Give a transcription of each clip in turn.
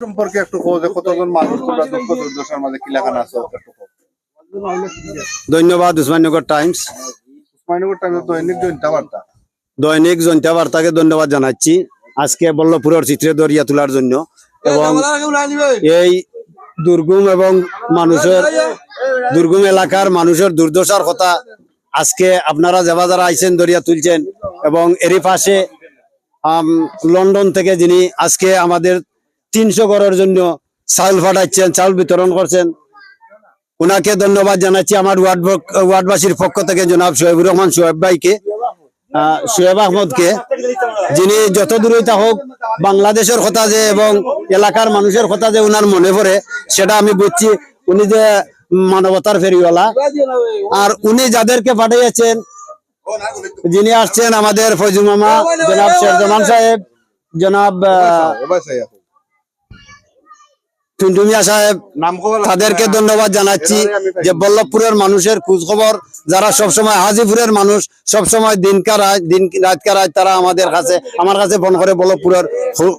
সম্পর্কে একটু কো যে কতজন মানুষ তোমরা দুঃখ দুর্দশার মাঝে কি লাগানো আছে। ধন্যবাদ উসমাননগর টাইমস। উসমানীনগর টাইমে দৈনিক জনতা বার্তা। দৈনিক জনতা বার্তাকে ধন্যবাদ জানাচ্ছি। আজকে বল্লভপুরের চিত্রে দরিয়া তোলার জন্য এবং এই দুর্গম এবং মানুষের দুর্গম এলাকার মানুষের দুর্দশার কথা আজকে আপনারা যারা যারা আইছেন দরিয়া তুলছেন এবং এরই পাশে লন্ডন থেকে যিনি আজকে আমাদের তিনশো ঘরের জন্য চাউল ফাটাচ্ছেন চাউল বিতরণ করছেন। ওনাকে ধন্যবাদ জানাচ্ছি আমার ওয়ার্ড ওয়ার্ডবাসীর পক্ষ থেকে জনাব সোহেবুর রহমান সোহেব ভাইকে আহ, সোহেব আহমদকে যিনি যত দূরই হোক বাংলাদেশের কথা যে এবং এলাকার মানুষের কথা যে উনার মনে পড়ে সেটা আমি বুঝছি। উনি যে মানবতার ফেরিওয়ালা। আর উনি যাদেরকে পাঠিয়েছেন যিনি আসছেন আমাদের ফৈজুল মামা জনাব শেরজামান সাহেব জনাব টুনটুমিয়া সাহেব তাদেরকে ধন্যবাদ জানাচ্ছি যে বল্লভপুরের মানুষের খোঁজ খবর যারা সবসময় হাজিপুরের মানুষ সবসময় দিনকার রাত দিন রাতকার রাত তারা আমাদের কাছে আমার কাছে ফোন করে বল্লভপুরের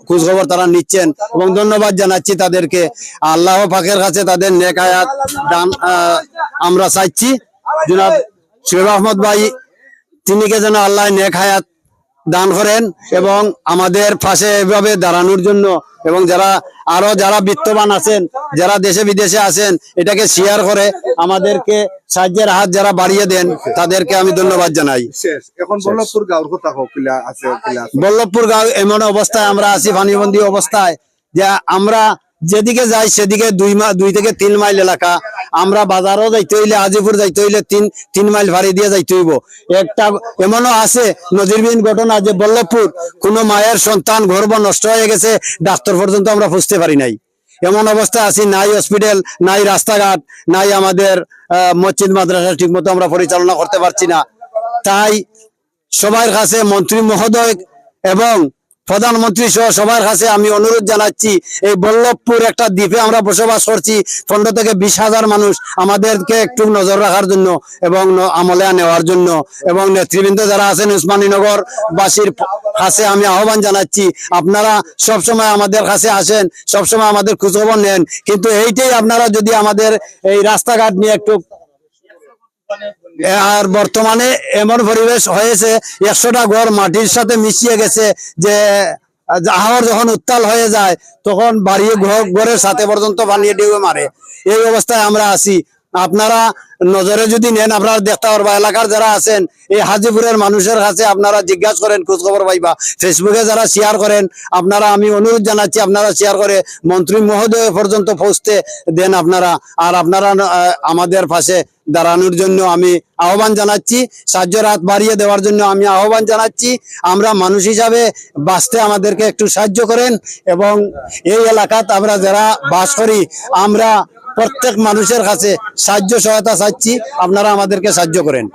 খোঁজ খবর তারা নিচ্ছেন। এবং ধন্যবাদ জানাচ্ছি তাদেরকে। আল্লাহ পাকের কাছে তাদের নেক হায়াত দান আহ, আমরা চাইছি। জনাব শরীফ আহমদ ভাই তিনিকে যেন আল্লাহ নেক হায়াত দান করেন এবং আমাদের পাশে এভাবে দাঁড়ানোর জন্য এবং যারা আরও যারা বিত্তবান আছেন যারা দেশে বিদেশে আছেন এটাকে শেয়ার করে আমাদেরকে সাহায্যের হাত যারা বাড়িয়ে দেন তাদেরকে আমি ধন্যবাদ জানাই। এখন বল্লভপুর গাঁওর কথা গাঁও এমন অবস্থায় আমরা আছি পানিবন্দী অবস্থায় যে আমরা যেদিকে যাই সেদিকে দুই দুই থেকে তিন মাইল এলাকা। আমরা বাজারও যাইতে হইলে, আজিপুর যাইতে হইলে তিন তিন মাইল ভাড়ি দিয়ে যাইতে হইব। একটা এমনও আছে, নজিরবিহীন ঘটনা যে বল্লভপুর, কোনো মায়ের সন্তান গর্ভ নষ্ট হয়ে গেছে, ডাক্তার পর্যন্ত আমরা বুঝতে পারি নাই। এমন অবস্থা আছি, নাই হসপিটাল, নাই রাস্তাঘাট, নাই আমাদের মসজিদ, মাদ্রাসা ঠিক মতো আমরা পরিচালনা করতে পারছি না। তাই সবার কাছে মন্ত্রী মহোদয় এবং প্রধানমন্ত্রী সহ সবার কাছে আমি অনুরোধ জানাচ্ছি, এই বল্লভপুর একটা দ্বীপে আমরা বসবাস করছি পনেরো থেকে বিশ হাজার মানুষ আমাদেরকে একটু নজর রাখার জন্য এবং আমলে নেওয়ার জন্য এবং নেতৃবৃন্দ যারা আছেন উসমানীনগর বাসীর কাছে আমি আহ্বান জানাচ্ছি, আপনারা সবসময় আমাদের কাছে আসেন, সবসময় আমাদের খোঁজখবর নেন, কিন্তু এইটাই আপনারা যদি আমাদের এই রাস্তাঘাট নিয়ে একটু আর বর্তমানে এমন পরিবেশ হয়েছে, একশোটা ঘর মাটির সাথে মিশিয়ে গেছে যে যখন উত্তাল হয়ে যায়, তখন ঘরের সাথে পর্যন্ত বানিয়ে মারে। এই অবস্থায় আমরা আছি। আপনারা নজরে যদি নেন, আপনারা দেখতে পারবা, এলাকার যারা আছেন, এই হাজিপুরের মানুষের কাছে আপনারা জিজ্ঞাসা করেন খোঁজ খবর পাইবা। ফেসবুকে যারা শেয়ার করেন, আপনারা আমি অনুরোধ জানাচ্ছি, আপনারা শেয়ার করে মন্ত্রী মহোদয় পর্যন্ত পৌঁছতে দেন আপনারা। আর আপনারা আমাদের পাশে দাঁড়ানোর জন্য আমি আহ্বান জানাচ্ছি। সাহায্যের হাত বাড়িয়ে দেওয়ার জন্য আমি আহ্বান জানাচ্ছি। আমরা মানুষ হিসাবে বাঁচতে আমাদেরকে একটু সাহায্য করেন এবং এই এলাকাতে আমরা যারা বাস করি, আমরা প্রত্যেক মানুষের কাছে সাহায্য সহায়তা চাচ্ছি। আপনারা আমাদেরকে সাহায্য করেন।